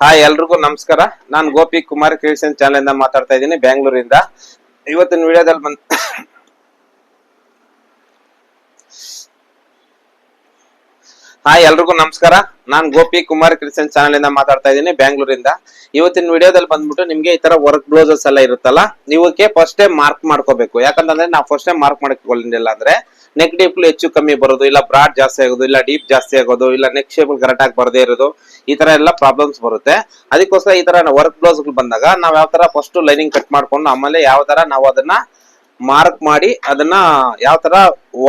Hi, ಎಲ್ರಿಗೂ ನಮಸ್ಕಾರ. ನಾನು ಗೋಪಿ ಕುಮಾರ್ ಕ್ರಿಯೇಷನ್ ಚಾನೆಲ್ ಇಂದ ಮಾತಾಡ್ತಾ ಇದ್ದೀನಿ ಬೆಂಗಳೂರಿಂದ ಇವತ್ತಿನ ವಿಡಿಯೋದಲ್ಲಿ ಬಂದ್ ಹಾಯ್ ಎಲ್ರಿಗೂ ನಮಸ್ಕಾರ. ನಾನು ಗೋಪಿ ಕುಮಾರ್ ಕ್ರಿಶನ್ ಚಾನಲ್ ಇಂದ ಮಾತಾಡ್ತಾ ಇದ್ದೀನಿ ಬೆಂಗಳೂರಿಂದ ಇವತ್ತಿನ ವಿಡಿಯೋದಲ್ಲಿ ಬಂದ್ಬಿಟ್ಟು ನಿಮ್ಗೆ ಈ ತರ ವರ್ಕ್ ಬ್ಲೌಸಸ್ ಎಲ್ಲ ಇರುತ್ತಲ್ಲ ನೀವಕ್ಕೆ ಫಸ್ಟ್ ಮಾರ್ಕ್ ಮಾಡ್ಕೋಬೇಕು. ಯಾಕಂತಂದ್ರೆ ನಾವು ಫಸ್ಟ್ ಟೈಮ್ ಮಾರ್ಕ್ ಮಾಡ್ಕೊಳ್ಳಿಲ್ಲ ಅಂದ್ರೆ ನೆಕ್ ಡೀಪ್ ಹೆಚ್ಚು ಕಮ್ಮಿ ಬರೋದು, ಇಲ್ಲ ಬ್ರಾಡ್ ಜಾಸ್ತಿ ಆಗೋದು, ಇಲ್ಲ ಡೀಪ್ ಜಾಸ್ತಿ ಆಗೋದು, ಇಲ್ಲ ನೆಕ್ ಶೇಪ್ ಕರೆಕ್ಟ್ ಆಗಿ ಬರದೇ ಇರೋದು, ಈ ತರ ಎಲ್ಲ ಪ್ರಾಬ್ಲಮ್ಸ್ ಬರುತ್ತೆ. ಅದಕ್ಕೋಸ್ಕರ ಈ ತರ ವರ್ಕ್ ಬ್ಲೌಸ್ ಬಂದಾಗ ನಾವ್ ಯಾವ ತರ ಫಸ್ಟ್ ಲೈನಿಂಗ್ ಕಟ್ ಮಾಡ್ಕೊಂಡು ಆಮೇಲೆ ಯಾವ ತರ ನಾವು ಅದನ್ನ ಮಾರ್ಕ್ ಮಾಡಿ ಅದನ್ನ ಯಾವ ತರ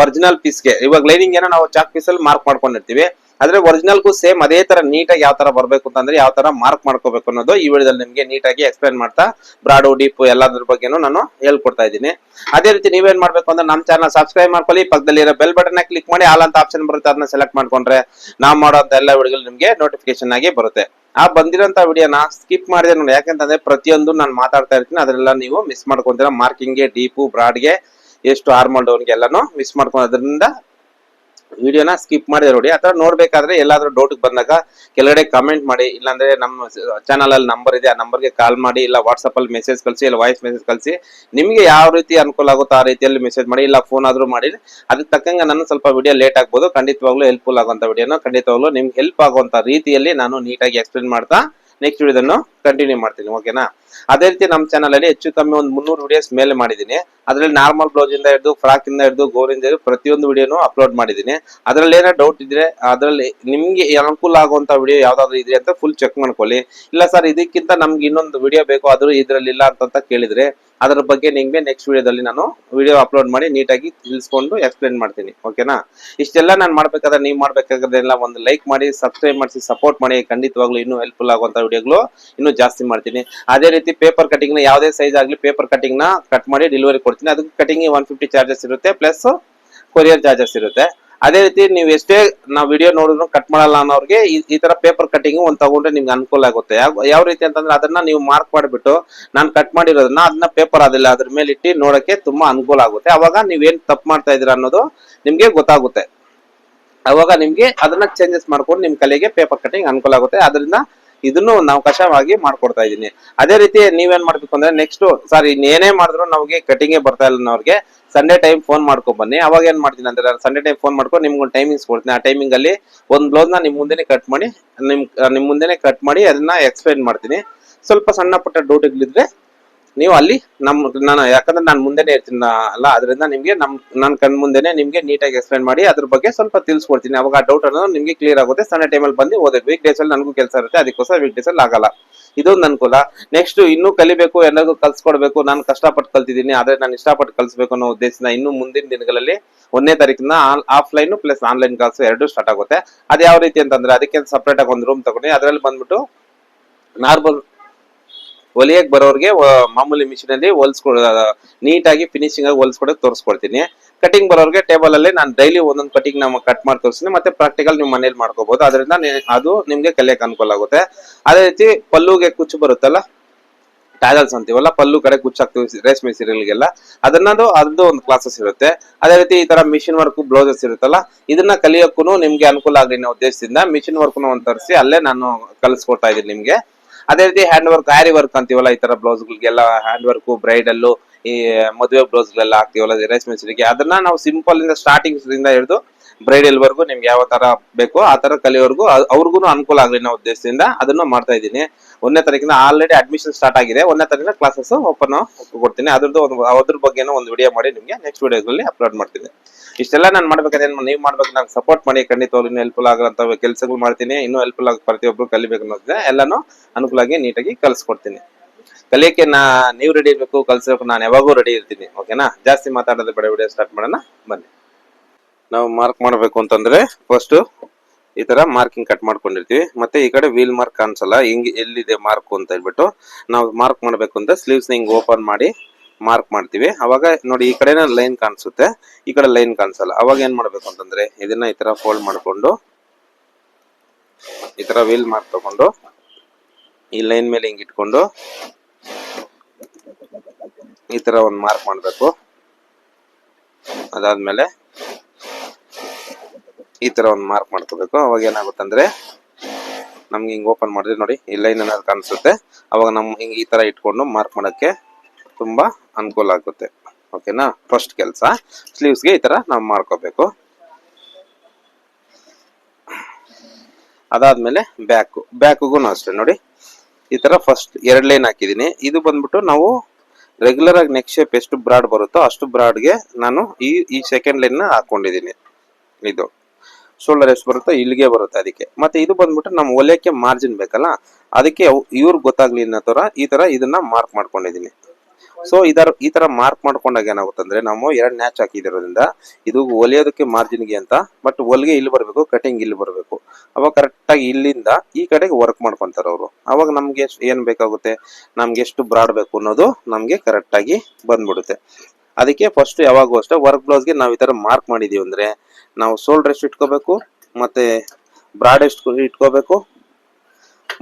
ಒರಿಜಿನಲ್ ಪೀಸ್ಗೆ ಇವಾಗ ಲೈನಿಂಗ್ ಏನೋ ನಾವು ಚಾಕ್ ಪೀಸ್ ಅಲ್ಲಿ ಮಾರ್ಕ್ ಮಾಡ್ಕೊಂಡಿರ್ತೀವಿ. ಆದ್ರೆ ಒರಿಜಿನಲ್ಗೂ ಸೇಮ್ ಅದೇ ತರ ನೀಟಾಗಿ ಯಾವ ತರ ಬರ್ಬೇಕು ಅಂತಂದ್ರೆ ಯಾವ ತರ ಮಾರ್ಕ್ ಮಾಡ್ಕೋಬೇಕು ಅನ್ನೋದು ಈ ವಿಡಿಯೋದಲ್ಲಿ ನಿಮ್ಗೆ ನೀಟಾಗಿ ಎಕ್ಸ್ಪ್ಲೈನ್ ಮಾಡ್ತಾ ಬ್ರಾಡು ಡೀಪ್ ಎಲ್ಲದ್ರ ಬಗ್ಗೆನೂ ನಾನು ಹೇಳ್ಕೊಡ್ತಾ ಇದ್ದೀನಿ. ಅದೇ ರೀತಿ ನೀವೇನ್ ಮಾಡ್ಬೇಕು ಅಂದ್ರೆ ನಮ್ಮ ಚಾನಲ್ ಸಬ್ಸ್ಕ್ರೈಬ್ ಮಾಡ್ಕೊಳ್ಳಿ, ಪಕ್ಕದಲ್ಲಿ ಇರೋ ಬೆಲ್ ಬಟನ್ ಕ್ಲಿಕ್ ಮಾಡಿ ಆಲ್ ಅಂತ ಆಪ್ಷನ್ ಬರುತ್ತೆ, ಅದನ್ನ ಸೆಲೆಕ್ಟ್ ಮಾಡ್ಕೊಂಡ್ರೆ ನಾವು ಮಾಡೋದ್ ಎಲ್ಲ ವಿಡಿಯೋಗಳು ನಿಮ್ಗೆ ನೋಟಿಫಿಕೇಶನ್ ಆಗಿ ಬರುತ್ತೆ. ಆ ಬಂದಿರೋಂತ ವಿಡಿಯೋನ ಸ್ಕಿಪ್ ಮಾಡಿದೆ ನೋಡಿ. ಯಾಕಂತಂದ್ರೆ ಪ್ರತಿಯೊಂದು ನಾನು ಮಾತಾಡ್ತಾ ಇರ್ತೀನಿ. ಅದರೆಲ್ಲ ನೀವು ಮಿಸ್ ಮಾಡ್ಕೊಂತೀರ. ಮಾರ್ಕಿಂಗ್ಗೆ ಡೀಪು ಬ್ರಾಡ್ಗೆ ಎಷ್ಟು ಆರ್ಮಲ್ ಡೌನ್ಗೆ ಎಲ್ಲಾನು ಮಿಸ್ ಮಾಡ್ಕೊಳೋದ್ರಿಂದ ವಿಡಿಯೋನ ಸ್ಕಿಪ್ ಮಾಡಿದೆ ನೋಡಿ. ಅಥವಾ ನೋಡ್ಬೇಕಾದ್ರೆ ಎಲ್ಲಾದ್ರೂ ಡೌಟ್ ಬಂದಾಗ ಕೆಳಗಡೆ ಕಮೆಂಟ್ ಮಾಡಿ. ಇಲ್ಲಾಂದ್ರೆ ನಮ್ಮ ಚಾನಲ್ ಅಲ್ಲಿ ನಂಬರ್ ಇದೆ, ಆ ನಂಬರ್ಗೆ ಕಾಲ್ ಮಾಡಿ, ಇಲ್ಲ ವಾಟ್ಸಪ್ ಅಲ್ಲಿ ಮೆಸೇಜ್ ಕಳಿಸಿ, ಇಲ್ಲ ವಾಯ್ಸ್ ಮೆಸೇಜ್ ಕಳಿಸಿ, ನಿಮಗೆ ಯಾವ ರೀತಿ ಅನುಕೂಲ ಆಗುತ್ತೋ ಆ ರೀತಿಯಲ್ಲಿ ಮೆಸೇಜ್ ಮಾಡಿ, ಇಲ್ಲ ಫೋನ್ ಆದ್ರೂ ಮಾಡಿ, ಅದಕ್ಕೆ ತಕ್ಕಂಗೆ ನಾನು ಸ್ವಲ್ಪ ವಿಡಿಯೋ ಲೇಟ್ ಆಗ್ಬೋದು. ಖಂಡಿತವಾಗ್ಲೂ ಹೆಲ್ಪ್ಫುಲ್ ಆಗುವಂತ ವಿಡಿಯೋನ ಖಂಡಿತವಾಗ್ಲೂ ನಿಮ್ಗೆ ಹೆಲ್ಪ್ ಆಗುವಂತ ರೀತಿಯಲ್ಲಿ ನಾನು ನೀಟಾಗಿ ಎಕ್ಸ್ಪ್ಲೇನ್ ಮಾಡ್ತಾ ನೆಕ್ಸ್ಟ್ ವಿಡಿಯೋದನ್ನು ಕಂಟಿನ್ಯೂ ಮಾಡ್ತೀನಿ ಓಕೆನಾ ಅದೇ ರೀತಿ ನಮ್ಮ ಚಾನಲ್ ಅಲ್ಲಿ ಹೆಚ್ಚು ಕಮ್ಮಿ ಒಂದು ಮುನ್ನೂರು ವಿಡಿಯೋಸ್ ಮೇಲೆ ಮಾಡಿದ್ದೀನಿ. ಅದರಲ್ಲಿ ನಾರ್ಮಲ್ ಬ್ಲೌಸ್ ಇಂದ ಹಿಡಿದು ಫ್ರಾಕ್ ಇಂದ ಹಿಡಿದು ಗೋರಿಂದ ಹಿಡಿದು ಪ್ರತಿಯೊಂದು ವಿಡಿಯೋನು ಅಪ್ಲೋಡ್ ಮಾಡಿದ್ದೀನಿ. ಅದರಲ್ಲಿ ಏನೋ ಡೌಟ್ ಇದ್ರೆ, ಅದರಲ್ಲಿ ನಿಮಗೆ ಅನುಕೂಲ ಆಗುವಂತ ವಿಡಿಯೋ ಯಾವ್ದಾದ್ರು ಇದೆ ಅಂತ ಫುಲ್ ಚೆಕ್ ಮಾಡ್ಕೊಳ್ಳಿ. ಇಲ್ಲ ಸರ್ ಇದಕ್ಕಿಂತ ನಮ್ಗೆ ಇನ್ನೊಂದು ವಿಡಿಯೋ ಬೇಕು ಅದು ಇದರಲ್ಲಿ ಇಲ್ಲ ಅಂತ ಕೇಳಿದ್ರೆ ಅದ್ರ ಬಗ್ಗೆ ನಿಮ್ಗೆ ನೆಕ್ಸ್ಟ್ ವಿಡಿಯೋದಲ್ಲಿ ನಾನು ವಿಡಿಯೋ ಅಪ್ಲೋಡ್ ಮಾಡಿ ನೀಟಾಗಿ ತಿಳಿಸ್ಕೊಂಡು ಎಕ್ಸ್ಪ್ಲೇನ್ ಮಾಡ್ತೀನಿ ಓಕೆನಾ ಇಷ್ಟೆಲ್ಲ ನಾನು ಮಾಡ್ಬೇಕಾದ್ರೆ ನೀವು ಮಾಡ್ಬೇಕಾದ್ರೆಲ್ಲ ಒಂದು ಲೈಕ್ ಮಾಡಿ ಸಬ್ಸ್ಕ್ರೈಬ್ ಮಾಡಿಸಿ ಸಪೋರ್ಟ್ ಮಾಡಿ, ಖಂಡಿತವಾಗ್ಲೂ ಇನ್ನೂ ಹೆಲ್ಪ್ಫುಲ್ ಆಗುವಂಥ ವಿಡಿಯೋಗಳು ಇನ್ನೂ ಜಾಸ್ತಿ ಮಾಡ್ತೀನಿ. ಅದೇ ರೀತಿ ಪೇಪರ್ ಕಟಿಂಗ್ನ ಯಾವುದೇ ಸೈಜ್ ಆಗಲಿ ಪೇಪರ್ ಕಟಿಂಗ್ನ ಕಟ್ ಮಾಡಿ ಡೆಲಿವರಿ ಕೊಡ್ತೀನಿ. ಅದಕ್ಕೆ ಕಟಿಂಗ್ ಒನ್ ಫಿಫ್ಟಿ ಚಾರ್ಜಸ್ ಇರುತ್ತೆ ಪ್ಲಸ್ ಕೊರಿಯರ್ ಚಾರ್ಜಸ್ ಇರುತ್ತೆ. ಅದೇ ರೀತಿ ನೀವು ಎಷ್ಟೇ ನಾವು ವಿಡಿಯೋ ನೋಡಿದ್ರು ಕಟ್ ಮಾಡಲ್ಲ ಅನ್ನೋರಿಗೆ ಈ- ತರ ಪೇಪರ್ ಕಟಿಂಗ್ ಒಂದು ತಗೊಂಡ್ರೆ ನಿಮ್ಗೆ ಅನುಕೂಲ ಆಗುತ್ತೆ. ಯಾವ ಯಾವ ರೀತಿ ಅಂತಂದ್ರೆ ಅದನ್ನ ನೀವು ಮಾರ್ಕ್ ಮಾಡಿಬಿಟ್ಟು ನಾನು ಕಟ್ ಮಾಡಿರೋದನ್ನ ಅದನ್ನ ಪೇಪರ್ ಅದಿಲ್ಲ, ಅದ್ರ ಮೇಲೆ ಇಟ್ಟು ನೋಡಕ್ಕೆ ತುಂಬಾ ಅನುಕೂಲ ಆಗುತ್ತೆ. ಅವಾಗ ನೀವೇನ್ ತಪ್ಪು ಮಾಡ್ತಾ ಇದೀರ ಅನ್ನೋದು ನಿಮ್ಗೆ ಗೊತ್ತಾಗುತ್ತೆ. ಅವಾಗ ನಿಮ್ಗೆ ಅದನ್ನ ಚೇಂಜಸ್ ಮಾಡ್ಕೊಂಡು ನಿಮ್ ಕಲೆಗೆ ಪೇಪರ್ ಕಟಿಂಗ್ ಅನುಕೂಲ ಆಗುತ್ತೆ. ಅದರಿಂದ ಇದನ್ನು ನಾವು ಕಷಾಯವಾಗಿ ಮಾಡ್ಕೊಡ್ತಾ ಇದ್ದೀನಿ. ಅದೇ ರೀತಿ ನೀವೇನ್ ಮಾಡ್ಬೇಕು ಅಂದ್ರೆ ನೆಕ್ಸ್ಟ್ ಸರ್ ಇನ್ನೇನೇ ಮಾಡಿದ್ರು ನಮಗೆ ಕಟಿಂಗ್ ಬರ್ತಾ ಇಲ್ಲ ಅವ್ರಿಗೆ ಸಂಡೇ ಟೈಮ್ ಫೋನ್ ಮಾಡ್ಕೊ ಬನ್ನಿ. ಅವಾಗ ಏನ್ ಮಾಡ್ತೀನಿ ಅಂದ್ರೆ ಸಂಡೇ ಟೈಮ್ ಫೋನ್ ಮಾಡ್ಕೊಂಡು ನಿಮ್ಗೆ ಒಂದು ಟೈಮಿಂಗ್ಸ್ ಕೊಡ್ತೀನಿ. ಆ ಟೈಮಿಂಗ್ ಅಲ್ಲಿ ಒಂದು ಬ್ಲೌಸ್ನ ನಿಮ್ ಮುಂದೆನೆ ಕಟ್ ಮಾಡಿ, ನಿಮ್ ನಿಮ್ ಮುಂದೆನೆ ಕಟ್ ಮಾಡಿ ಅದನ್ನ ಎಕ್ಸ್ಪ್ಲೈನ್ ಮಾಡ್ತೀನಿ. ಸ್ವಲ್ಪ ಸಣ್ಣ ಪುಟ್ಟ ಡೌಟ್ಗಳಿದ್ರೆ ನೀವು ಅಲ್ಲಿ ನಮ್ಮ ನಾನು ಯಾಕಂದ್ರೆ ನಾನು ಮುಂದೆನೆ ಇರ್ತೀನಿ ಅಲ್ಲ, ಅದರಿಂದ ನಿಮಗೆ ನಮ್ಮ ನನ್ನ ಕಣ್ ಮುಂದೆನೆ ನಿಮಗೆ ನೀಟಾಗಿ ಎಕ್ಸ್ಪ್ಲೈನ್ ಮಾಡಿ ಅದ್ರ ಬಗ್ಗೆ ಸ್ವಲ್ಪ ತಿಳಿಸ್ಕೊಡ್ತೀನಿ. ಅವಾಗ ಆ ಡೌಟ್ ಅನ್ನೋದು ನಿಮಗೆ ಕ್ಲಿಯರ್ ಆಗುತ್ತೆ. ಸಣ್ಣ ಟೈಮಲ್ಲಿ ಬಂದು ಓದಿ ವೀಕ್ ಡೇಸ್ ಅಲ್ಲಿ ನನಗೂ ಕೆಲಸ ಇರುತ್ತೆ. ಅದಕ್ಕೋಸ್ಕರ ವೀಕ್ ಡೇಸ್ ಅಲ್ಲಿ ಆಗಲ್ಲ. ಇದೊಂದು ಅನುಕೂಲ ನೆಕ್ಸ್ಟ್ ಇನ್ನೂ ಕಲಿಬೇಕು, ಎಲ್ಲರಿಗೂ ಕಲ್ಸ್ಕೊಡ್ಬೇಕು. ನಾನು ಕಷ್ಟಪಟ್ಟು ಕಲ್ತಿದ್ದೀನಿ. ಆದರೆ ನಾನು ಇಷ್ಟಪಟ್ಟು ಕಲಿಸ್ಬೇಕು ಅನ್ನೋ ಉದ್ದೇಶದಿಂದ ಇನ್ನು ಮುಂದಿನ ದಿನಗಳಲ್ಲಿ ಒಂದನೇ ತಾರೀಕಿನ ಆಫ್ಲೈನ್ ಪ್ಲಸ್ ಆನ್ಲೈನ್ ಕ್ಲಾಸ್ ಎರಡು ಸ್ಟಾರ್ಟ್ ಆಗುತ್ತೆ. ಅದು ಯಾವ ರೀತಿ ಅಂತಂದ್ರೆ, ಅದಕ್ಕೆ ಸಪ್ರೇಟ್ ಆಗಿ ಒಂದು ರೂಮ್ ತಗೊಂಡು ಅದರಲ್ಲಿ ಬಂದ್ಬಿಟ್ಟು ನಾರ್ಮಲ್ ಹೊಲಿಯಕ್ ಬರೋರ್ಗೆ ಮಾಮೂಲಿ ಮಿಷಿನ್ ಅಲ್ಲಿ ಹೊಲ್ಸ್ಕೊಡ ನೀಟಾಗಿ ಫಿನಿಶಿಂಗ್ ಆಗಿ ಹೊಲ್ಸ್ಕೊಡಕ್ ತೋರಿಸ್ಕೊಡ್ತೀನಿ. ಕಟಿಂಗ್ ಬರೋರಿಗೆ ಟೇಬಲ್ ಅಲ್ಲಿ ನಾನು ಡೈಲಿ ಒಂದೊಂದು ಕಟಿಂಗ್ ನಮ್ಗೆ ಕಟ್ ಮಾಡಿ ತೋರಿಸ್ತೀನಿ. ಮತ್ತೆ ಪ್ರಾಕ್ಟಿಕಲ್ ನೀವು ಮನೇಲಿ ಮಾಡ್ಕೋಬಹುದು ಅದರಿಂದ ಅದು ನಿಮ್ಗೆ ಕಲಿಯಕ್ ಅನುಕೂಲ ಆಗುತ್ತೆ. ಅದೇ ರೀತಿ ಪಲ್ಲುಗೆ ಕುಚ್ಚು ಬರುತ್ತಲ್ಲ ಟ್ಯಾಗಲ್ಸ್ ಅಂತೀವಲ್ಲ, ಪಲ್ಲು ಕಡೆ ಕುಚ್ಚಾಕ್ತಿವಿ ರೇಷ್ಮೆ ಸೀರೆಗೆಲ್ಲ ಅದನ್ನದು, ಅದ್ರದ್ದು ಒಂದು ಕ್ಲಾಸಸ್ ಇರುತ್ತೆ. ಅದೇ ರೀತಿ ಈ ತರ ಮಿಷಿನ್ ವರ್ಕ್ ಬ್ಲೌಸಸ್ ಇರುತ್ತಲ್ಲ, ಇದನ್ನ ಕಲಿಯೋಕ್ಕೂ ನಿಮ್ಗೆ ಅನುಕೂಲ ಆಗಲಿ ಉದ್ದೇಶದಿಂದ ಮಿಷಿನ್ ವರ್ಕ್ ಒಂದು ತರಿಸಿ, ಅಲ್ಲೇ ನಾನು ಕಲಿಸ್ಕೊಡ್ತಾ ಇದ್ದೀನಿ ನಿಮ್ಗೆ. ಅದೇ ರೀತಿ ಹ್ಯಾಂಡ್ ವರ್ಕ್ ಆರಿ ವರ್ಕ್ ಅಂತೀವಲ್ಲ, ಈ ತರ ಬ್ಲೌಸ್ ಗಳಿಗೆಲ್ಲ ಹ್ಯಾಂಡ್ ವರ್ಕ್ ಬ್ರೈಡಲ್ಲು ಈ ಮದುವೆ ಬ್ಲೌಸ್ ಗಳೆಲ್ಲ ಹಾಕ್ತೀವಲ್ಲ, ರೇಷ್ಮೆ ಸೀರೆಗೆ, ಅದನ್ನ ನಾವು ಸಿಂಪಲ್ ಇಂದ ಸ್ಟಾರ್ಟಿಂಗ್ ಇಂದ ಹಿಡಿದು ಬ್ರೈಡಲ್ ವರ್ಗು ನಿಮ್ಗೆ ಯಾವ ತರ ಬೇಕೋ ಆ ತರ ಕಲಿಯೋರ್ಗು ಅವ್ರಿಗೂ ಅನುಕೂಲ ಆಗಲಿ ನಾವು ಉದ್ದೇಶದಿಂದ ಅದನ್ನು ಮಾಡ್ತಾ ಇದ್ದೀನಿ. ಒಂದನೇ ತಾರೀಕಿನ ಆಲ್ರೆಡಿ ಅಡ್ಮಿಷನ್ ಸ್ಟಾರ್ಟ್ ಆಗಿದೆ. ಒಂದನೇ ತಾರೀಕಿನ ಕ್ಲಾಸಸ್ ಓಪನ್ ಕೊಡ್ತೀನಿ. ಅದ್ರದ್ದು ಒಂದು, ಅದ್ರ ಬಗ್ಗೆನೂ ಒಂದು ವಿಡಿಯೋ ಮಾಡಿ ನಿಮಗೆ ನೆಕ್ಸ್ಟ್ ವಿಡಿಯೋಗಳಲ್ಲಿ ಅಪ್ಲೋಡ್ ಮಾಡ್ತೀನಿ. ಇಷ್ಟೆಲ್ಲ ನಾನು ಮಾಡ್ಬೇಕಾದ್ರೆ ನೀವು ಮಾಡ್ಬೇಕು ನಂಗೆ ಸಪೋರ್ಟ್ ಮಾಡಿ, ಖಂಡಿತ ಇನ್ನೂ ಹೆಲ್ಪ್ಫುಲ್ ಆಗಲಂತ ಕೆಲಸಗಳು ಮಾಡ್ತೀನಿ. ಇನ್ನೂ ಹೆಲ್ಪ್ಫುಲ್ ಆಗಿ ಪ್ರತಿಯೊಬ್ಬರು ಕಲಿಬೇಕು ಅನ್ನೋದಿದೆ ಎಲ್ಲಾನು ಆಗಿ ನೀಟಾಗಿ ಕಲಿಸ್ಕೊಡ್ತೀನಿ. ಕಲಿಯಕ್ಕೆ ನಾ ನೀವು ರೆಡಿ ಇರಬೇಕು, ಕಲಿಸಬೇಕು, ನಾನು ಯಾವಾಗೂ ರೆಡಿ ಇರ್ತೀನಿ. ಓಕೆನಾ ಜಾಸ್ತಿ ಮಾತಾಡೋದು ಬೇಡ ವಿಡಿಯೋ ಸ್ಟಾರ್ಟ್ ಮಾಡೋಣ. ಬನ್ನಿ. ನಾವು ಮಾರ್ಕ್ ಮಾಡಬೇಕು ಅಂತಂದ್ರೆ ಫಸ್ಟ್ ಈ ತರ ಮಾರ್ಕಿಂಗ್ ಕಟ್ ಮಾಡ್ಕೊಂಡಿರ್ತೀವಿ. ಮತ್ತೆ ಈ ಕಡೆ ವೀಲ್ ಮಾರ್ಕ್ ಕಾಣಿಸಲ್ಲ, ಹಿಂಗ್ ಎಲ್ಲಿದೆ ಮಾರ್ಕ್ ಅಂತ ಹೇಳ್ಬಿಟ್ಟು ನಾವು ಮಾರ್ಕ್ ಮಾಡಬೇಕು ಅಂತ ಸ್ಲೀವ್ಸ್ ಹಿಂಗ್ ಓಪನ್ ಮಾಡಿ ಮಾರ್ಕ್ ಮಾಡ್ತೀವಿ. ಅವಾಗ ನೋಡಿ ಈ ಕಡೆನ ಲೈನ್ ಕಾಣಿಸುತ್ತೆ, ಈ ಕಡೆ ಲೈನ್ ಕಾಣಿಸಲ್ಲ. ಅವಾಗ ಏನ್ ಮಾಡ್ಬೇಕು ಅಂತಂದ್ರೆ ಇದನ್ನ ಈ ತರ ಫೋಲ್ಡ್ ಮಾಡ್ಕೊಂಡು ಈ ತರ ವೀಲ್ ಮಾರ್ಕ್ ತಗೊಂಡು ಈ ಲೈನ್ ಮೇಲೆ ಹಿಂಗ್ ಇಟ್ಕೊಂಡು ಈ ತರ ಒಂದು ಮಾರ್ಕ್ ಮಾಡಬೇಕು. ಅದಾದ್ಮೇಲೆ ಈ ತರ ಒಂದು ಮಾರ್ಕ್ ಮಾಡ್ಕೋಬೇಕು. ಅವಾಗ ಏನಾಗುತ್ತಂದ್ರೆ ನಮ್ಗೆ ಹಿಂಗೆ ಓಪನ್ ಮಾಡಿದ್ರೆ ನೋಡಿ, ಈ ಲೈನ್ ಏನಾದ್ರು ಕಾಣಿಸುತ್ತೆ. ಅವಾಗ ನಮ್ಮ ಹಿಂಗೆ ಈ ತರ ಇಟ್ಕೊಂಡು ಮಾರ್ಕ್ ಮಾಡೋಕ್ಕೆ ತುಂಬಾ ಅನುಕೂಲ ಆಗುತ್ತೆ. ಓಕೆನಾ ಫಸ್ಟ್ ಕೆಲಸ. ಸ್ಲೀವ್ಸ್ಗೆ ಈ ತರ ನಾವು ಮಾಡ್ಕೋಬೇಕು. ಅದಾದ್ಮೇಲೆ ಬ್ಯಾಕು ಬ್ಯಾಕ್ಗೂ ಅಷ್ಟೇ ನೋಡಿ. ಈ ತರ ಫಸ್ಟ್ ಎರಡು ಲೈನ್ ಹಾಕಿದೀನಿ. ಇದು ಬಂದ್ಬಿಟ್ಟು ನಾವು ರೆಗ್ಯುಲರ್ ಆಗಿ ನೆಕ್ ಶೇಪ್ ಎಷ್ಟು ಬ್ರಾಡ್ ಬರುತ್ತೋ ಅಷ್ಟು ಬ್ರಾಡ್ಗೆ ನಾನು ಈ ಈ ಸೆಕೆಂಡ್ ಲೈನ್ ಹಾಕೊಂಡಿದೀನಿ. ಇದು. ಶೋಲ್ಡರ್ ಎಷ್ಟು ಬರುತ್ತೆ ಇಲ್ಲಿಗೆ ಬರುತ್ತೆ ಅದಕ್ಕೆ. ಮತ್ತೆ ಇದು ಬಂದ್ಬಿಟ್ಟು ನಮ್ಮ ಒಲೆಯಕ್ಕೆ ಮಾರ್ಜಿನ್ ಬೇಕಲ್ಲ, ಅದಕ್ಕೆ ಇವ್ರಿಗೆ ಗೊತ್ತಾಗ್ಲಿ ಅನ್ನೋ ತರ ಈ ತರ ಇದನ್ನ ಮಾರ್ಕ್ ಮಾಡ್ಕೊಂಡಿದೀನಿ ಸೊ ಇದರ ಈ ತರ ಮಾರ್ಕ್ ಮಾಡ್ಕೊಂಡಾಗ ಏನಾಗುತ್ತೆ ಅಂದ್ರೆ ನಾವು ಎರಡು ನ್ಯಾಚ್ ಹಾಕಿದಿರೋದ್ರಿಂದ ಇದು ಹೊಲಿಯೋದಕ್ಕೆ ಮಾರ್ಜಿನ್ಗೆ ಅಂತ ಬಟ್ ಹೊಲಿಗೆ ಇಲ್ಲಿ ಬರಬೇಕು ಕಟಿಂಗ್ ಇಲ್ಲಿ ಬರಬೇಕು. ಅವಾಗ ಕರೆಕ್ಟ್ ಆಗಿ ಇಲ್ಲಿಂದ ಈ ಕಡೆಗೆ ವರ್ಕ್ ಮಾಡ್ಕೊಂತಾರೆ ಅವರು. ಅವಾಗ ನಮ್ಗೆ ಏನ್ ಬೇಕಾಗುತ್ತೆ, ನಮ್ಗೆ ಎಷ್ಟು ಬ್ರಾಡ್ ಬೇಕು ಅನ್ನೋದು ನಮ್ಗೆ ಕರೆಕ್ಟ್ ಆಗಿ ಬಂದ್ಬಿಡುತ್ತೆ. ಅದಕ್ಕೆ ಫಸ್ಟ್ ಯಾವಾಗೂ ಅಷ್ಟೇ ವರ್ಕ್ ಬ್ಲೌಸ್ಗೆ ನಾವು ಈ ತರ ಮಾರ್ಕ್ ಮಾಡಿದೀವಿ ಅಂದ್ರೆ ನಾವು ಶೋಲ್ಡರ್ ರೆಸ್ಟ್ ಇಟ್ಕೋಬೇಕು, ಮತ್ತೆ ಬ್ರಾಡ್ ಎಷ್ಟು ಇಟ್ಕೋಬೇಕು,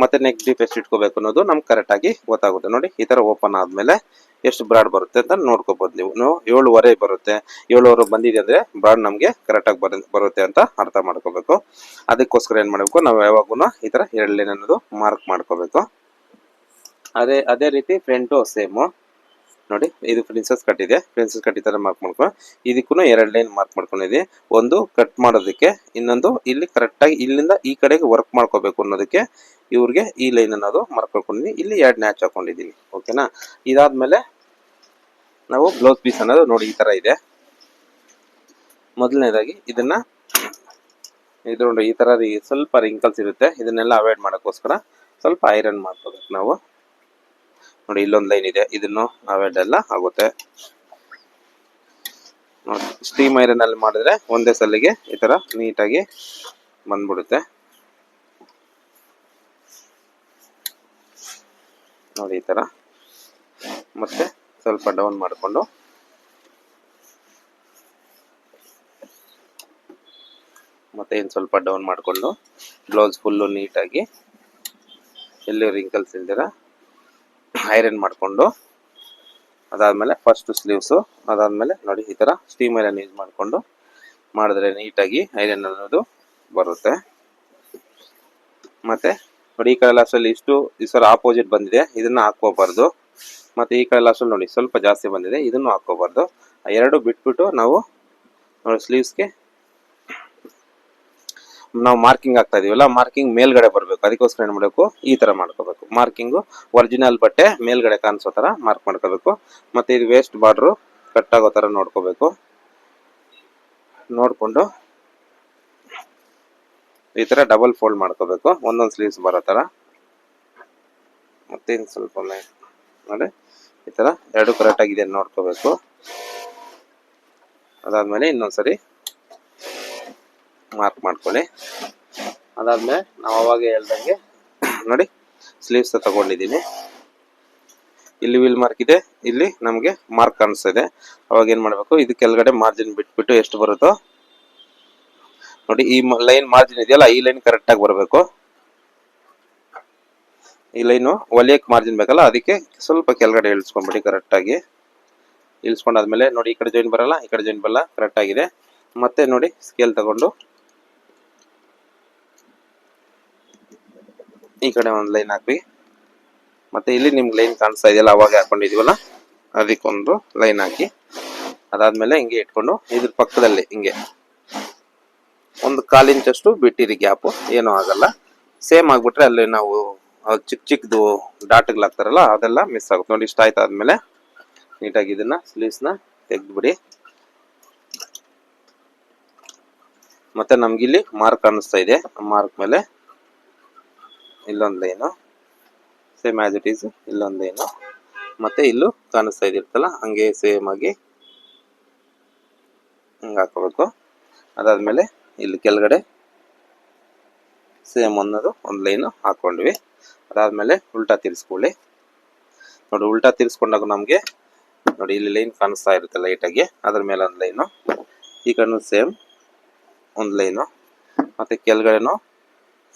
ಮತ್ತೆ ನೆಕ್ ಡೀಪ್ ಎಷ್ಟು ಇಟ್ಕೋಬೇಕು ಅನ್ನೋದು ನಮ್ಗೆ ಕರೆಕ್ಟ್ ಆಗಿ ಗೊತ್ತಾಗುತ್ತೆ. ನೋಡಿ, ಈ ತರ ಓಪನ್ ಆದ್ಮೇಲೆ ಎಷ್ಟು ಬ್ರಾಡ್ ಬರುತ್ತೆ ಅಂತ ನೋಡ್ಕೋಬಹುದು ನೀವು. ಏಳುವರೆ ಬರುತ್ತೆ. ಏಳುವರೆ ಬಂದಿದೆ ಅಂದ್ರೆ ಬ್ರಾಡ್ ನಮ್ಗೆ ಕರೆಕ್ಟ್ ಆಗಿ ಬರ, ಬರುತ್ತೆ ಅಂತ ಅರ್ಥ ಮಾಡ್ಕೋಬೇಕು. ಅದಕ್ಕೋಸ್ಕರ ಏನ್ ಮಾಡ್ಬೇಕು? ನಾವು ಯಾವಾಗೂ ಈ ತರ ಎರಡು ಲೈನ್ ಅನ್ನೋದು ಮಾರ್ಕ್ ಮಾಡ್ಕೋಬೇಕು. ಅದೇ ಅದೇ ರೀತಿ ಫ್ರಂಟು ಸೇಮು ನೋಡಿ, ಇದು ಪ್ರಿನ್ಸಸ್ ಕಟ್ ಇದೆ. ಪ್ರಿನ್ಸಸ್ ಕಟ್ ಈ ಮಾರ್ಕ್ ಮಾಡ್ಕೊಂಡು ಇದಕ್ಕೂ ಎರಡು ಲೈನ್ ಮಾರ್ಕ್ ಮಾಡ್ಕೊಂಡಿದೆ ಒಂದು ಕಟ್ ಮಾಡೋದಕ್ಕೆ, ಇನ್ನೊಂದು ಇಲ್ಲಿ ಕರೆಕ್ಟಾಗಿ ಇಲ್ಲಿಂದ ಈ ಕಡೆಗೆ ವರ್ಕ್ ಮಾಡ್ಕೋಬೇಕು ಅನ್ನೋದಕ್ಕೆ ಇವ್ರಿಗೆ ಈ ಲೈನ್ ಅನ್ನೋದು ಮಾರ್ಕ್ ಮಾಡ್ಕೊಂಡಿದ್ದೀನಿ ಇಲ್ಲಿ ಎರಡು ನ್ಯಾಚ್ ಹಾಕೊಂಡಿದ್ದೀನಿ ಓಕೆನಾ ಇದಾದ್ಮೇಲೆ ನಾವು ಬ್ಲೌಸ್ ಪೀಸ್ ಅನ್ನೋದು ನೋಡಿ, ಈ ತರ ಇದೆ. ಮೊದಲನೇದಾಗಿ ಇದನ್ನ ಇದು ನೋಡಿ, ಈ ತರ ರಿ- ಸ್ವಲ್ಪ ರಿಂಕಲ್ಸ್ ಇರುತ್ತೆ. ಇದನ್ನೆಲ್ಲ ಅವಾಯ್ಡ್ ಮಾಡೋಕ್ಕೋಸ್ಕರ ಸ್ವಲ್ಪ ಐರನ್ ಮಾಡ್ಕೋಬೇಕು ನಾವು. ನೋಡಿ, ಇಲ್ಲೊಂದು ಲೈನ್ ಇದೆ. ಇದನ್ನು ಅವಾಯ್ಡ್ ಎಲ್ಲ ಆಗುತ್ತೆ. ನೋಡಿ ಸ್ಟೀಮ್ ಐರನ್ ಅಲ್ಲಿ ಮಾಡಿದ್ರೆ ಒಂದೇ ಸಲಿಗೆ ಈ ತರ ನೀಟಾಗಿ ಬಂದ್ಬಿಡುತ್ತೆ. ನೋಡಿ, ಈ ತರ. ಮತ್ತೆ ಸ್ವಲ್ಪ ಡೌನ್ ಮಾಡಿಕೊಂಡು. ಮತ್ತೆ ಇನ್ನು ಸ್ವಲ್ಪ ಡೌನ್ ಮಾಡಿಕೊಂಡು ಬ್ಲೌಸ್ ಫುಲ್ಲು ನೀಟಾಗಿ. ಎಲ್ಲಿ ರಿಂಕಲ್ಸ್ ಇಲ್ದಿರ ಐರನ್ ಮಾಡಿಕೊಂಡು, ಅದಾದಮೇಲೆ ಫಸ್ಟ್ ಸ್ಲೀವ್ಸು ಅದಾದಮೇಲೆ ನೋಡಿ ಈ ಥರ ಸ್ಟೀಮ್ ಐರನ್ ಯೂಸ್ ಮಾಡಿಕೊಂಡು ಮಾಡಿದ್ರೆ ನೀಟಾಗಿ ಐರನ್ ಅನ್ನೋದು ಬರುತ್ತೆ. ಮತ್ತು ನೋಡಿ ಈ ಕಡೆ ಇಷ್ಟು ಈ ಸಲ ಆಪೋಸಿಟ್ ಬಂದಿದೆ, ಇದನ್ನು ಹಾಕ್ಕೋಬಾರ್ದು. ಮತ್ತು ಈ ಕಡೆ ಲಾಸ್ಟಲ್ಲಿ ನೋಡಿ ಸ್ವಲ್ಪ ಜಾಸ್ತಿ ಬಂದಿದೆ, ಇದನ್ನು ಹಾಕೋಬಾರ್ದು ಆ ಎರಡು ಬಿಟ್ಬಿಟ್ಟು ನಾವು ನೋಡಿ ಸ್ಲೀವ್ಸ್ಗೆ ನಾವು ಮಾರ್ಕಿಂಗ್ ಆಗ್ತಾ ಇದೀವಲ್ಲ, ಮಾರ್ಕಿಂಗ್ ಮೇಲ್ಗಡೆ ಬರಬೇಕು. ಅದಕ್ಕೋಸ್ಕರ ಏನು ಮಾಡಬೇಕು? ಈ ತರ ಮಾಡ್ಕೋಬೇಕು. ಮಾರ್ಕಿಂಗು ಒರಿಜಿನಲ್ ಬಟ್ಟೆ ಮೇಲ್ಗಡೆ ಕಾಣಿಸೋ ತರ ಮಾರ್ಕ್ ಮಾಡ್ಕೋಬೇಕು. ಮತ್ತೆ ಇದು ವೇಸ್ಟ್ ಬಾರ್ಡ್ರು ಕಟ್ ಆಗೋ ತರ ನೋಡ್ಕೋಬೇಕು. ನೋಡ್ಕೊಂಡು ಈ ತರ ಡಬಲ್ ಫೋಲ್ಡ್ ಮಾಡ್ಕೋಬೇಕು. ಒಂದೊಂದು ಸ್ಲೀವ್ಸ್ ಬರೋ ತರ. ಮತ್ತೆ ಸ್ವಲ್ಪ ಮೇ ನೋಡಿ. ಈ ತರ ಎರಡು ಕರೆಕ್ಟ್ ಆಗಿದೆ ನೋಡ್ಕೋಬೇಕು. ಅದಾದ್ಮೇಲೆ ಇನ್ನೊಂದ್ಸರಿ ಮಾರ್ಕ್ ಮಾಡ್ಕೊಳ್ಳಿ. ಅದಾದ್ಮೇಲೆ ನಾವು ಅವಾಗ ಹೇಳ್ದಂಗೆ ನೋಡಿ ಸ್ಲೀವ್ಸ್ ತಗೊಂಡಿದ್ದೀನಿ ಇಲ್ಲಿ ವಿಲ್ ಮಾರ್ಕ್ ಇದೆ ಇಲ್ಲಿ ನಮಗೆ ಮಾರ್ಕ್ ಕಾಣಿಸ್ತಾ ಇದೆ ಅವಾಗ ಏನು ಮಾಡಬೇಕು ಇದು ಕೆಳಗಡೆ ಮಾರ್ಜಿನ್ ಬಿಟ್ಬಿಟ್ಟು ಎಷ್ಟು ಬರುತ್ತೋ. ನೋಡಿ ಈ ಲೈನ್ ಮಾರ್ಜಿನ್ ಇದೆಯಲ್ಲ ಈ ಲೈನ್ ಕರೆಕ್ಟಾಗಿ ಬರಬೇಕು. ಈ ಲೈನು ಒಲಿಯಕ್ ಮಾರ್ಜಿನ್ ಬೇಕಲ್ಲ ಅದಕ್ಕೆ ಸ್ವಲ್ಪ ಕೆಳಗಡೆ ಇಳಿಸ್ಕೊಂಡ್ಬಿಡಿ ಕರೆಕ್ಟಾಗಿ ಇಳಿಸ್ಕೊಂಡಾದ್ಮೇಲೆ ನೋಡಿ ಈ ಕಡೆ ಜಾಯಿನ್ ಬರಲ್ಲ ಈ ಕಡೆ ಜಾಯಿನ್ ಬರಲ್ಲ ಕರೆಕ್ಟ್ ಆಗಿದೆ. ಮತ್ತೆ ನೋಡಿ ಸ್ಕೇಲ್ ತಗೊಂಡು ಈ ಕಡೆ ಒಂದು ಲೈನ್ ಹಾಕ್ವಿ ಮತ್ತೆ ಇಲ್ಲಿ ನಿಮ್ಗೆ ಲೈನ್ ಕಾಣಿಸ್ತಾ ಇದೆಯಲ್ಲ, ಅವಾಗ ಹಾಕೊಂಡಿದೀವಲ್ಲ, ಅದಕ್ಕೊಂದು ಲೈನ್ ಹಾಕಿ. ಅದಾದ್ಮೇಲೆ ಹಿಂಗೆ ಇಟ್ಕೊಂಡು ಇದ್ರ ಪಕ್ಕದಲ್ಲಿ ಹಿಂಗೆ. ಒಂದು ಕಾಲು ಇಂಚಷ್ಟು ಬಿಟ್ಟಿರಿ ಗ್ಯಾಪು ಏನೂ ಆಗಲ್ಲ. ಸೇಮ್ ಆಗ್ಬಿಟ್ರೆ ಅಲ್ಲಿ ನಾವು ಚಿಕ್ಕ ಚಿಕ್ಕದು ಡಾಟ್ಗಳು ಹಾಕ್ತಾರಲ್ಲ, ಅದೆಲ್ಲ ಮಿಸ್ ಆಗುತ್ತೆ. ನೋಡಿ, ಇಷ್ಟ ಆಯ್ತು ಆದ್ಮೇಲೆ ನೀಟಾಗಿ ಇದನ್ನ ಸ್ಲೀವ್ಸ್ನ ತೆಗೆದ್ಬಿಡಿ. ಮತ್ತೆ ನಮ್ಗಿಲ್ಲಿ ಮಾರ್ಕ್ ಕಾಣಿಸ್ತಾ ಇದೆ. ಮಾರ್ಕ್ ಮೇಲೆ ಇಲ್ಲೊಂದು line same as it is ಇಲ್ಲೊಂದು ಲೈನು ಮತ್ತೆ ಇಲ್ಲೂ ಕಾಣಿಸ್ತಾ ಇದಿರ್ತಲ್ಲ, ಹಂಗೆ ಸೇಮ್ ಆಗಿ ಹಂಗೆ ಹಾಕೋಬೇಕು ಅದಾದಮೇಲೆ ಇಲ್ಲಿ ಕೆಳಗಡೆ ಸೇಮ್ ಅನ್ನೋದು ಒಂದು ಲೈನು ಹಾಕ್ಕೊಂಡ್ವಿ. ಅದಾದ್ಮೇಲೆ ಉಲ್ಟಾ ತಿರ್ಸ್ಕೊಳ್ಳಿ. ನೋಡಿ, ಉಲ್ಟಾ ತಿರ್ಸ್ಕೊಂಡಾಗ ನಮಗೆ ನೋಡಿ, ಇಲ್ಲಿ ಲೈನ್ ಕಾಣಿಸ್ತಾ ಇರುತ್ತೆ ಲೈಟಾಗಿ ಅದ್ರ ಮೇಲೆ ಒಂದು ಲೈನು ಈ ಕಡೆ ಸೇಮ್ ಒಂದು ಲೈನು ಮತ್ತೆ ಕೆಳಗಡೆನೂ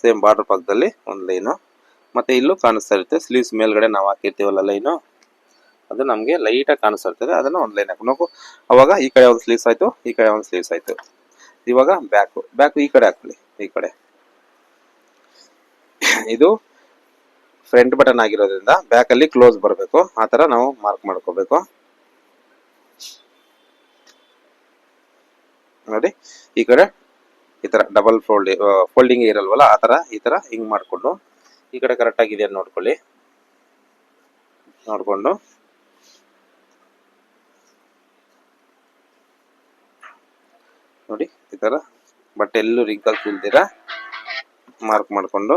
ಸೇಮ್ ಬಾರ್ಡರ್ ಪಕ್ಕದಲ್ಲಿ ಒಂದು ಲೈನು ಮತ್ತೆ ಇಲ್ಲೂ ಕಾಣಿಸ್ತಾ ಇರುತ್ತೆ. ಸ್ಲೀವ್ಸ್ ಮೇಲ್ಗಡೆ ನಾವು ಹಾಕಿರ್ತೀವಲ್ಲ ಲೈನು ಅದು ನಮಗೆ ಲೈಟಾಗಿ ಕಾಣಿಸ್ತಾ ಇರ್ತದೆ. ಅದನ್ನ ಒಂದು ಲೈನ್ ಹಾಕೊಂಡು ಅವಾಗ ಈ ಕಡೆ ಒಂದು ಸ್ಲೀವ್ಸ್ ಆಯಿತು, ಈ ಕಡೆ ಒಂದು ಸ್ಲೀವ್ಸ್ ಆಯಿತು. ಇವಾಗ ಬ್ಯಾಕು ಬ್ಯಾಕು ಈ ಕಡೆ ಹಾಕೊಳ್ಳಿ. ಈ ಕಡೆ. ಇದು ಫ್ರಂಟ್ ಬಟನ್ ಆಗಿರೋದ್ರಿಂದ ಬ್ಯಾಕ್ ಅಲ್ಲಿ ಕ್ಲೋಸ್ ಬರಬೇಕು. ಆ ತರ ನಾವು ಮಾರ್ಕ್ ಮಾಡ್ಕೋಬೇಕು. ನೋಡಿ. ಈ ಕಡೆ ಈ ತರ ಡಬಲ್ ಫೋಲ್ಡ್ ಫೋಲ್ಡಿಂಗ್ ಇರಲ್ವಲ್ಲ, ಆ ತರ ಈ ತರ ಹಿಂಗ್ ಮಾಡ್ಕೊಂಡು, ಈ ಕಡೆ ಕರೆಕ್ಟ್ ಆಗಿದೆ ನೋಡ್ಕೊಳ್ಳಿ. ನೋಡ್ಕೊಂಡು. ನೋಡಿ, ಈ ತರ. ಬಟ್ ಎಲ್ಲೂ ರಿಂಕಲ್ಸ್ ಇಲ್ದಿರ? ಮಾರ್ಕ್ ಮಾಡಿಕೊಂಡು.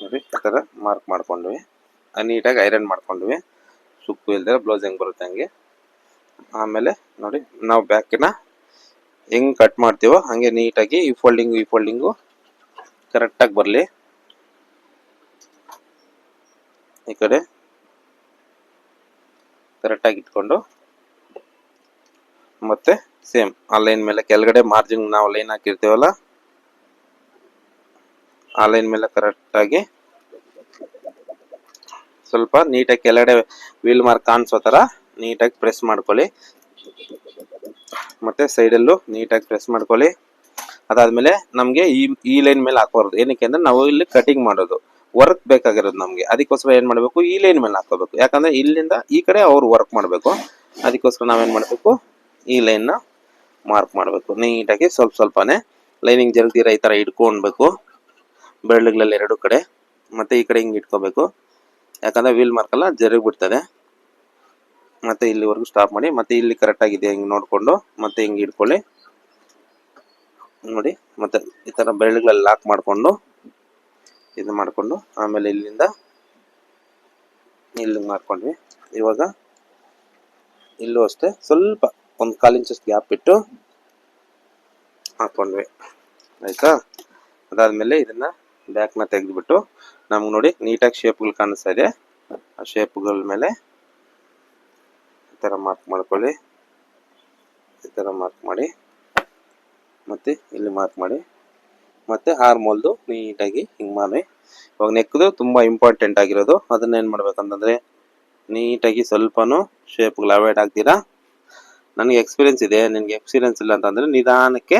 ನೋಡಿ, ಈ ತರ ಮಾರ್ಕ್ ಮಾಡ್ಕೊಂಡ್ವಿ. ನೀಟಾಗಿ ಐರನ್ ಮಾಡ್ಕೊಂಡ್ವಿ. ಸುಕ್ಕು ಇಲ್ದಿರ ಬ್ಲೌಸ್ ಹೆಂಗೆ ಬರುತ್ತೆ ಹಂಗೆ. ಆಮೇಲೆ ನೋಡಿ, ನಾವು ಬ್ಯಾಕಿನ ಹೆಂಗೆ ಕಟ್ ಮಾಡ್ತೀವೋ ಹಾಗೆ ನೀಟಾಗಿ ಈ ಫೋಲ್ಡಿಂಗು ಈ ಫೋಲ್ಡಿಂಗು ಕರೆಕ್ಟಾಗಿ ಬರಲಿ. ಈ ಕಡೆ ಕರೆಕ್ಟಾಗಿ ಇಟ್ಕೊಂಡು ಮತ್ತೆ ಸೇಮ್ ಆ ಲೈನ್ ಮೇಲೆ ಕೆಳಗಡೆ ಮಾರ್ಜಿನ್ ನಾವು ಲೈನ್ ಹಾಕಿರ್ತೀವಲ್ಲ, ಆ ಲೈನ್ ಮೇಲೆ ಕರೆಕ್ಟಾಗಿ ಸ್ವಲ್ಪ ನೀಟಾಗಿ ಕೆಳಗಡೆ ವೀಲ್ ಮಾರ್ಕ್ ಕಾಣಿಸೋ ಥರ ನೀಟಾಗಿ ಪ್ರೆಸ್ ಮಾಡ್ಕೊಳ್ಳಿ. ಮತ್ತೆ ಸೈಡಲ್ಲೂ ನೀಟಾಗಿ ಪ್ರೆಸ್ ಮಾಡ್ಕೊಳ್ಳಿ. ಅದಾದಮೇಲೆ ನಮಗೆ ಈ ಈ ಲೈನ್ ಮೇಲೆ ಹಾಕೋಬಾರ್ದು. ಏನಕ್ಕೆ ಅಂದರೆ ನಾವು ಇಲ್ಲಿ ಕಟಿಂಗ್ ಮಾಡೋದು. ವರ್ಕ್ ಬೇಕಾಗಿರೋದು ನಮಗೆ. ಅದಕ್ಕೋಸ್ಕರ ಏನು ಮಾಡಬೇಕು? ಈ ಲೈನ್ ಮೇಲೆ ಹಾಕೋಬೇಕು ಯಾಕಂದ್ರೆ ಇಲ್ಲಿಂದ ಈ ಕಡೆ ಅವ್ರು ವರ್ಕ್ ಮಾಡಬೇಕು. ಅದಕ್ಕೋಸ್ಕರ ನಾವೇನು ಮಾಡಬೇಕು? ಈ ಲೈನ್ನ ಮಾರ್ಕ್ ಮಾಡಬೇಕು. ನೀಟಾಗಿ ಸ್ವಲ್ಪ ಸ್ವಲ್ಪನೇ ಲೈನಿಂಗ್ ಜಲ್ದಿರ ಈ ಥರ ಇಟ್ಕೊಳ್ಬೇಕು ಬೆರಳುಗಳಲ್ಲಿ ಎರಡು ಕಡೆ. ಮತ್ತೆ ಈ ಕಡೆ ಹಿಂಗೆ ಇಟ್ಕೋಬೇಕು. ಯಾಕಂದ್ರೆ ವೀಲ್ ಮಾರ್ಕ್ ಎಲ್ಲ ಜರುಗ್ ಬಿಡ್ತದೆ. ಮತ್ತೆ ಇಲ್ಲಿವರೆಗೂ ಸ್ಟಾಪ್ ಮಾಡಿ, ಮತ್ತೆ ಇಲ್ಲಿ ಕರೆಕ್ಟಾಗಿದೆ ಹಿಂಗ್ ನೋಡ್ಕೊಂಡು, ಮತ್ತೆ ಹಿಂಗ್ ಇಟ್ಕೊಳ್ಳಿ ನೋಡಿ, ಮತ್ತೆ ಈ ತರ ಬೆರಳುಗಳಲ್ಲಿ ಲಾಕ್ ಮಾಡ್ಕೊಂಡು, ಇದು ಮಾಡ್ಕೊಂಡು, ಆಮೇಲೆ ಇಲ್ಲಿಂದ ಇಲ್ಲಿ ಮಾಡ್ಕೊಂಡ್ವಿ. ಇವಾಗ ಇಲ್ಲೂ ಅಷ್ಟೇ, ಸ್ವಲ್ಪ ಒಂದು ಕಾಲು ಇಂಚಷ್ಟು ಗ್ಯಾಪ್ ಇಟ್ಟು ಹಾಕೊಂಡ್ವಿ. ಆಯ್ತಾ? ಅದಾದ್ಮೇಲೆ ಇದನ್ನ ಬ್ಯಾಕ್ನ ತೆಗೆದ್ಬಿಟ್ಟು ನಮ್ಗೆ ನೋಡಿ ನೀಟಾಗಿ ಶೇಪ್ಗಳು ಕಾಣಿಸ್ತಾ ಇದೆ. ಆ ಶೇಪ್ಗಳ ಮೇಲೆ ಈ ಥರ ಮಾರ್ಕ್ ಮಾಡ್ಕೊಳ್ಳಿ. ಈ ಥರ ಮಾರ್ಕ್ ಮಾಡಿ. ಮತ್ತೆ ಇಲ್ಲಿ ಮಾರ್ಕ್ ಮಾಡಿ. ಮತ್ತೆ ಹಾರ್ಮೋಲ್ದು ನೀಟಾಗಿ ಹಿಂಗೆ ಮಾಡಿ ಇವಾಗ ನೆಕ್ಕದು ತುಂಬ ಇಂಪಾರ್ಟೆಂಟ್ ಆಗಿರೋದು. ಅದನ್ನೇನು ಮಾಡ್ಬೇಕಂತಂದ್ರೆ ನೀಟಾಗಿ ಸ್ವಲ್ಪನೂ ಶೇಪ್ಗಳು ಅವಾಯ್ಡ್ ಆಗ್ತೀರಾ? ನನಗೆ ಎಕ್ಸ್ಪೀರಿಯನ್ಸ್ ಇದೆ. ನಿನಗೆ ಎಕ್ಸ್ಪೀರಿಯನ್ಸ್ ಇಲ್ಲ ಅಂತಂದರೆ ನಿಧಾನಕ್ಕೆ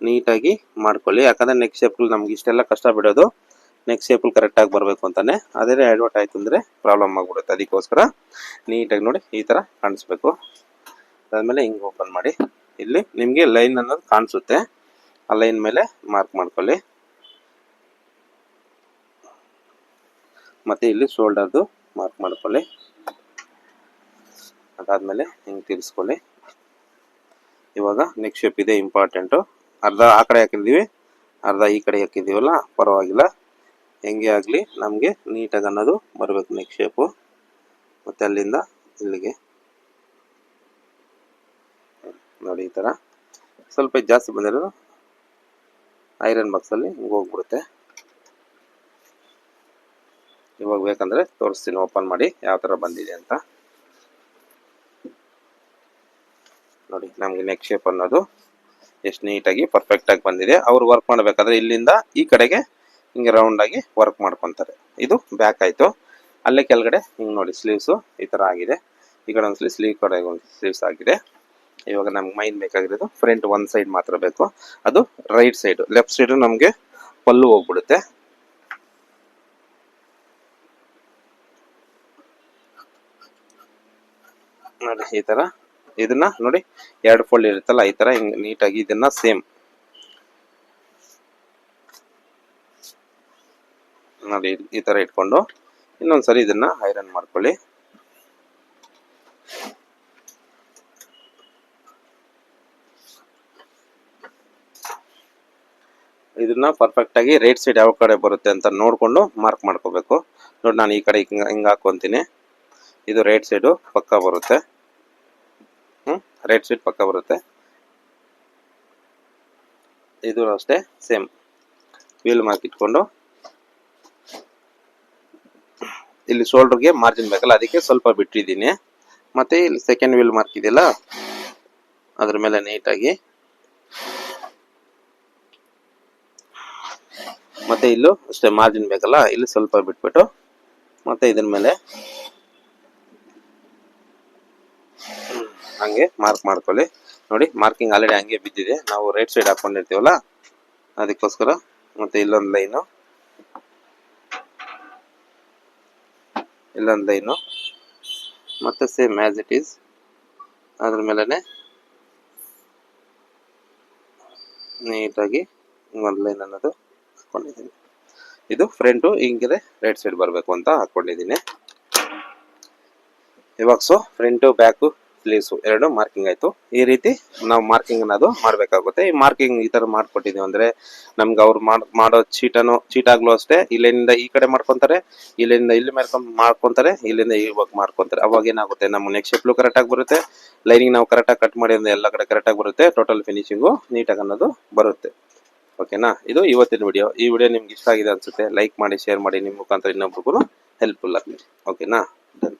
ನೀಟಾಗಿ ಮಾಡ್ಕೊಳ್ಳಿ. ಯಾಕಂದರೆ ನೆಕ್ಸ್ಟ್ ಶೇಪ್ಗಳು ನಮ್ಗೆ ಇಷ್ಟೆಲ್ಲ ಕಷ್ಟ ಬಿಡೋದು. ನೆಕ್ಸ್ಟ್ ಶೇಪಲ್ ಕರೆಕ್ಟಾಗಿ ಬರಬೇಕು ಅಂತಾನೆ, ಅದೇ ಅಡ್ವರ್ಟ್ ಆಯಿತು ಅಂದರೆ ಪ್ರಾಬ್ಲಮ್ ಆಗಿಬಿಡುತ್ತೆ. ಅದಕ್ಕೋಸ್ಕರ ನೀಟಾಗಿ ನೋಡಿ ಈ ಥರ ಕಾಣಿಸ್ಬೇಕು. ಅದಾದಮೇಲೆ ಹಿಂಗೆ ಓಪನ್ ಮಾಡಿ. ಇಲ್ಲಿ ನಿಮಗೆ ಲೈನ್ ಅನ್ನೋದು ಕಾಣಿಸುತ್ತೆ. ಆ ಲೈನ್ ಮೇಲೆ ಮಾರ್ಕ್ ಮಾಡ್ಕೊಳ್ಳಿ. ಮತ್ತು ಇಲ್ಲಿ ಶೋಲ್ಡರ್ದು ಮಾರ್ಕ್ ಮಾಡ್ಕೊಳ್ಳಿ. ಅದಾದಮೇಲೆ ಹಿಂಗೆ ತಿರ್ಸ್ಕೊಳ್ಳಿ. ಇವಾಗ ನೆಕ್ಸ್ಟ್ ಶೇಪ್ ಇದೆ ಇಂಪಾರ್ಟೆಂಟು ಅರ್ಧ ಆ ಕಡೆ ಹಾಕಿದ್ದೀವಿ ಅರ್ಧ ಈ ಕಡೆ ಹಾಕಿದ್ದೀವಲ್ಲ ಪರವಾಗಿಲ್ಲ. ಹೆಂಗೆ ಆಗಲಿ ನಮಗೆ ನೀಟಾಗಿ ಅನ್ನೋದು ಬರಬೇಕು ನೆಕ್ ಶೇಪು ಮತ್ತೆ ಅಲ್ಲಿಂದ ಇಲ್ಲಿಗೆ. ನೋಡಿ ಈ ಥರ. ಸ್ವಲ್ಪ ಜಾಸ್ತಿ ಬಂದಿರೋದು ಐರನ್ ಬಾಕ್ಸಲ್ಲಿ ಹಿಂಗೆ ಹೋಗ್ಬಿಡುತ್ತೆ. ಇವಾಗ ಬೇಕಂದರೆ ತೋರಿಸ್ತೀನಿ ಓಪನ್ ಮಾಡಿ ಯಾವ ಥರ ಬಂದಿದೆ ಅಂತ. ನೋಡಿ, ನಮಗೆ ನೆಕ್ ಶೇಪ್ ಅನ್ನೋದು ಎಷ್ಟು ನೀಟಾಗಿ ಪರ್ಫೆಕ್ಟಾಗಿ ಬಂದಿದೆ. ಅವ್ರು ವರ್ಕ್ ಮಾಡಬೇಕಾದ್ರೆ ಇಲ್ಲಿಂದ ಈ ಕಡೆಗೆ ಹಿಂಗೆ ರೌಂಡಾಗಿ ವರ್ಕ್ ಮಾಡ್ಕೊತಾರೆ. ಇದು ಬ್ಯಾಕ್ ಆಯಿತು. ಅಲ್ಲೇ ಕೆಳಗಡೆ ಹಿಂಗೆ ನೋಡಿ ಸ್ಲೀವ್ಸು ಈ ಥರ ಆಗಿದೆ. ಈ ಕಡೆ ಒಂದು ಸ್ಲೀವ್ ಕಡೆ ಒಂದು ಸ್ಲೀವ್ಸ್ ಆಗಿದೆ. ಇವಾಗ ನಮ್ಗೆ ಮೈನ್ ಬೇಕಾಗಿರೋದು ಫ್ರಂಟ್ ಒನ್ ಸೈಡ್ ಮಾತ್ರ ಬೇಕು. ಅದು ರೈಟ್ ಸೈಡ್ ಲೆಫ್ಟ್ ಸೈಡು ನಮಗೆ ಪಲ್ಲು ಹೋಗ್ಬಿಡುತ್ತೆ. ನೋಡಿ, ಈ ತರ ಇದನ್ನ ನೋಡಿ, ಎರಡು ಫೋಲ್ಡ್ ಇರುತ್ತಲ್ಲ, ಈ ತರ ಹಿಂಗೆ ನೀಟಾಗಿ ಇದನ್ನ ಸೇಮ್ ನೋಡಿ ಈ ತರ ಇಟ್ಕೊಂಡು ಇನ್ನೊಂದ್ಸರಿ ಇದನ್ನ ಐರನ್ ಮಾಡ್ಕೊಳ್ಳಿ. ಇದನ್ನ ಪರ್ಫೆಕ್ಟ್ ಆಗಿ ರೈಟ್ ಸೈಡ್ ಯಾವ ಕಡೆ ಬರುತ್ತೆ ಅಂತ ನೋಡ್ಕೊಂಡು ಮಾರ್ಕ್ ಮಾಡ್ಕೋಬೇಕು. ನೋಡಿ ನಾನು ಈ ಕಡೆ ಹಿಂಗ, ಹಿಂಗೆ ಹಾಕೊಂತೀನಿ. ಇದು ರೈಟ್ ಸೈಡು ಪಕ್ಕ ಬರುತ್ತೆ. ಹ್ಮ್ ರೈಟ್ ಸೈಡ್ ಪಕ್ಕ ಬರುತ್ತೆ. ಇದು ಅಷ್ಟೇ ಸೇಮ್ ವೀಲ್ ಮಾರ್ಕ್ ಇಟ್ಕೊಂಡು ಇಲ್ಲಿ ಶೋಲ್ಡರ್ಗೆ ಮಾರ್ಜಿನ್ ಬೇಕಲ್ಲ ಅದಕ್ಕೆ ಸ್ವಲ್ಪ ಬಿಟ್ಟಿದ್ದೀನಿ. ಮತ್ತೆ ಇಲ್ಲಿ ಸೆಕೆಂಡ್ ವೀಲ್ ಮಾರ್ಕ್ ಇದೆಯಲ್ಲ, ಅದ್ರ ಮೇಲೆ ನೀಟಾಗಿ ಮತ್ತೆ ಇಲ್ಲೂ ಅಷ್ಟೇ ಮಾರ್ಜಿನ್ ಬೇಕಲ್ಲ, ಇಲ್ಲಿ ಸ್ವಲ್ಪ ಬಿಟ್ಬಿಟ್ಟು, ಮತ್ತೆ ಇದ್ರ ಮೇಲೆ. ಹಂಗೆ ಮಾರ್ಕ್ ಮಾಡ್ಕೊಳ್ಳಿ. ನೋಡಿ ಮಾರ್ಕಿಂಗ್ ಆಲ್ರೆಡಿ ಹಂಗೆ ಬಿದ್ದಿದೆ. ನಾವು ರೈಟ್ ಸೈಡ್ ಹಾಕೊಂಡಿರ್ತೀವಲ್ಲ, ಅದಕ್ಕೋಸ್ಕರ ಮತ್ತೆ ಇಲ್ಲೊಂದು ಲೈನು ಇಲ್ಲೊಂದು ಲೈನು ಮತ್ತೆ ಸೇಮ್ ಆ್ಯಸ್ ಇಟ್ ಈಸ್ ಅದ್ರ ಮೇಲೇ ನೀಟಾಗಿ ಒಂದು ಲೈನ್ ಅನ್ನೋದು ಹಾಕ್ಕೊಂಡಿದ್ದೀನಿ ಇದು ಫ್ರಂಟು ಹಿಂಗಿದೆ ರೈಟ್ ಸೈಡ್ ಬರಬೇಕು ಅಂತ ಹಾಕ್ಕೊಂಡಿದ್ದೀನಿ ಇವಾಗ ಸೊ ಫ್ರಂಟು ಬ್ಯಾಕು ಸ್ಲೀವ್ಸು ಎರಡು ಮಾರ್ಕಿಂಗ್ ಆಯ್ತು. ಈ ರೀತಿ ನಾವು ಮಾರ್ಕಿಂಗ್ ಅನ್ನೋದು ಮಾಡಬೇಕಾಗುತ್ತೆ. ಈ ಮಾರ್ಕಿಂಗ್ ಈ ತರ ಮಾಡ್ಕೊಟ್ಟಿದೀವಿ ಅಂದ್ರೆ ನಮ್ಗೆ ಅವ್ರು ಮಾಡ್- ಮಾಡೋ ಚೀಟನು ಚೀಟ್ ಆಗ್ಲೂ ಅಷ್ಟೇ. ಇಲ್ಲಿಂದ ಈ ಕಡೆ ಮಾಡ್ಕೊಂತಾರೆ, ಇಲ್ಲಿಂದ ಇಲ್ಲಿ ಮಾಡ್ಕೊಂಡ್, ಮಾಡ್ಕೊಂತಾರೆ, ಇಲ್ಲಿಂದ ಇವಾಗ ಮಾಡ್ಕೊಂತಾರೆ. ಅವಾಗ ಏನಾಗುತ್ತೆ, ನಮ್ಮ ನೆಕ್ಸ್ಟ್ ಶೇಪ್ಲು ಕರೆಕ್ಟ್ ಆಗಿ ಬರುತ್ತೆ. ಲೈನಿಂಗ್ ನಾವು ಕರೆಕ್ಟ್ ಆಗಿ ಕಟ್ ಮಾಡಿದ್ರೆ ಎಲ್ಲ ಕಡೆ ಕರೆಕ್ಟ್ ಆಗಿ ಬರುತ್ತೆ. ಟೋಟಲ್ ಫಿನಿಶಿಂಗು ನೀಟಾಗಿ ಅನ್ನೋದು ಬರುತ್ತೆ. ಓಕೆನಾ ಇದು ಇವತ್ತಿನ ವಿಡಿಯೋ ಈ ವಿಡಿಯೋ ನಿಮ್ಗೆ ಇಷ್ಟ ಆಗಿದೆ ಅನ್ಸುತ್ತೆ ಲೈಕ್ ಮಾಡಿ ಶೇರ್ ಮಾಡಿ. ನಿಮ್ಮ ಮುಖಾಂತರ ಇನ್ನೊಬ್ರಿಗೂ ಹೆಲ್ಪ್ಫುಲ್ ಆಗಲಿ. ಓಕೆನಾ ಡನ್